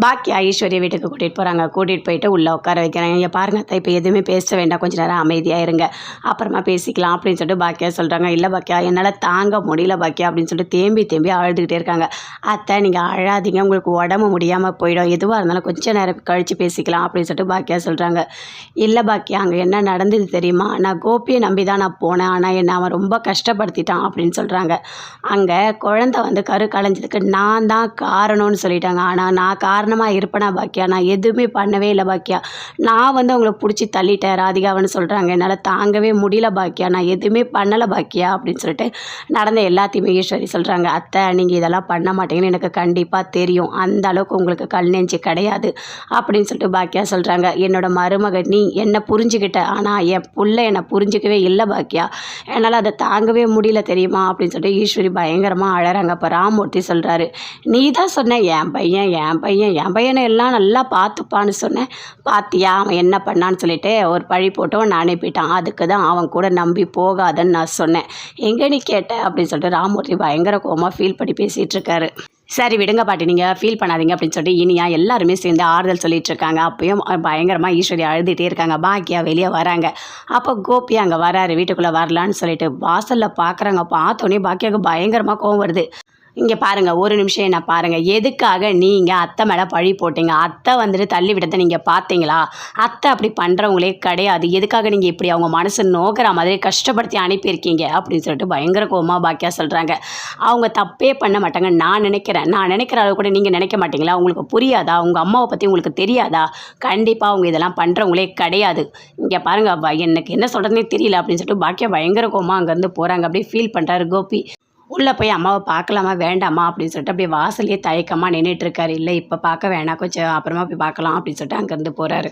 பாக்கியா ஐஸ்வர்யா வீட்டுக்கு கூட்டிகிட்டு போகிறாங்க கூட்டிகிட்டு போயிட்டு உள்ளே உட்கார வைக்கிறாங்க. இங்கே பாருங்க அத்தை இப்போ எதுவுமே பேச வேண்டாம். கொஞ்ச நேரம் அமைதியாக இருங்க. அப்புறமா பேசிக்கலாம் அப்படின்னு சொல்லிட்டு பாக்கியா சொல்கிறாங்க இல்லை பாக்கியா என்னால் தாங்க முடியல பாக்கியா அப்படின்னு சொல்லிட்டு தேம்பி தேம்பி அழுதுகிட்டே இருக்காங்க. அத்தை நீங்கள் அழாதீங்க. உங்களுக்கு உடம்பு முடியாமல் போயிடும். எதுவாக இருந்தாலும் கொஞ்சம் நேரம் கழித்து பேசிக்கலாம் அப்படின்னு சொல்லிட்டு பாக்கியா சொல்கிறாங்க இல்லை பாக்கியா அங்கே என்ன நடந்தது தெரியுமா? நான் கோபியை நம்பி தான் நான் போனேன். ஆனால் என்னை அவன் ரொம்ப கஷ்டப்படுத்திட்டான் அப்படின்னு சொல்கிறாங்க அங்கே குழந்தை வந்து கரு கலைஞ்சதுக்கு நான் தான் காரணம்னு சொல்லிட்டாங்க. ஆனால் நான் காரணமாக இருப்பேனா பாக்கியா? நான் எதுவுமே பண்ணவே இல்லை பாக்கியா. நான் வந்து அவங்கள பிடிச்சி தள்ளிட்டேன் ராதிகாவன்னு சொல்கிறாங்க என்னால் தாங்கவே முடியல பாக்கியா. நான் எதுவுமே பண்ணலை பாக்கியா அப்படின்னு சொல்லிட்டு நடந்த எல்லாத்தையுமே ஈஸ்வரி சொல்கிறாங்க அத்தை நீங்கள் இதெல்லாம் பண்ண மாட்டீங்கன்னு எனக்கு கண்டிப்பாக தெரியும். அந்த அளவுக்கு உங்களுக்கு கல் நெஞ்சு கிடையாது அப்படின்னு சொல்லிட்டு பாக்கியா சொல்கிறாங்க என்னோட மருமக நீ என்னை புரிஞ்சுக்கிட்ட. ஆனால் என் புள்ள என்னை புரிஞ்சிக்கவே இல்லை பாக்கியா. என்னால் அதை தாங்கவே முடியல தெரியுமா அப்படின்னு சொல்லிட்டு ஈஸ்வரி பயங்கரமாக அழகிறாங்க அப்போ ராமூர்த்தி சொல்கிறாரு நீ தான் சொன்ன என் பையன் என் பையன் என் பையனை எல்லாம் நல்லா பார்த்துப்பான்னு சொன்னேன். பாத்தியா அவன் என்ன பண்ணான்னு சொல்லிட்டு ஒரு பழி போட்டவன் நான் அனுப்பிட்டான். அதுக்கு தான் அவன் கூட நம்பி போகாதன்னு நான் சொன்னேன். எங்கே நீ கேட்ட? அப்படின்னு சொல்லிட்டு ராமூர்த்தி பயங்கர கோமாக ஃபீல் பண்ணி பேசிகிட்டு இருக்காரு. சரி விடுங்க பாட்டி நீங்கள் ஃபீல் பண்ணாதீங்க அப்படின்னு சொல்லிட்டு இனியா எல்லாருமே சேர்ந்து ஆறுதல் சொல்லிட்டு இருக்காங்க. அப்பயும் பயங்கரமாக ஈஸ்வரி அழுதுகிட்டே இருக்காங்க. பாக்கியா வெளியே வராங்க. அப்போ கோபி அங்கே வராரு. வீட்டுக்குள்ளே வரலான்னு சொல்லிட்டு வாசலில் பார்க்குறாங்க பார்த்தோன்னே பாக்கியாவுக்கு பயங்கரமாக கோவம் வருது. இங்கே பாருங்கள் ஒரு நிமிஷம் என்ன பாருங்கள் எதுக்காக நீங்கள் அத்தை மேலே பழி போட்டீங்க? அத்தை வந்துட்டு தள்ளி விடத்தை நீங்கள் பார்த்தீங்களா? அத்தை அப்படி பண்ணுறவங்களே கிடையாது. எதுக்காக நீங்கள் இப்படி அவங்க மனசு நோக்கிற மாதிரி கஷ்டப்படுத்தி அனுப்பியிருக்கீங்க? அப்படின்னு சொல்லிட்டு பயங்கர கோமா பாக்கியா சொல்கிறாங்க அவங்க தப்பே பண்ண மாட்டாங்க. நான் நினைக்கிறேன். நான் நினைக்கிற அளவு கூட நீங்கள் நினைக்க மாட்டீங்களா? உங்களுக்கு புரியாதா? உங்கள் அம்மாவை பற்றி உங்களுக்கு தெரியாதா? கண்டிப்பாக அவங்க இதெல்லாம் பண்ணுறவங்களே கிடையாது. இங்கே பாருங்கள் எனக்கு என்ன சொல்கிறதுனே தெரியல அப்படின்னு சொல்லிட்டு பாக்கியா பயங்கர கோமா அங்கேருந்து போகிறாங்க அப்படியே ஃபீல் பண்ணுறாரு கோபி. உள்ளே போய் அம்மாவை பார்க்கலாமா? வேண்டாமா? அப்படின்னு சொல்லிட்டு அப்படியே வாசலே தயக்கமாக நின்றுட்டு இருக்காரு. இல்லை இப்போ பார்க்க வேணாம். கொஞ்சம் அப்புறமா போய் பார்க்கலாம் அப்படின்னு சொல்லிட்டு அங்கேருந்து போகிறாரு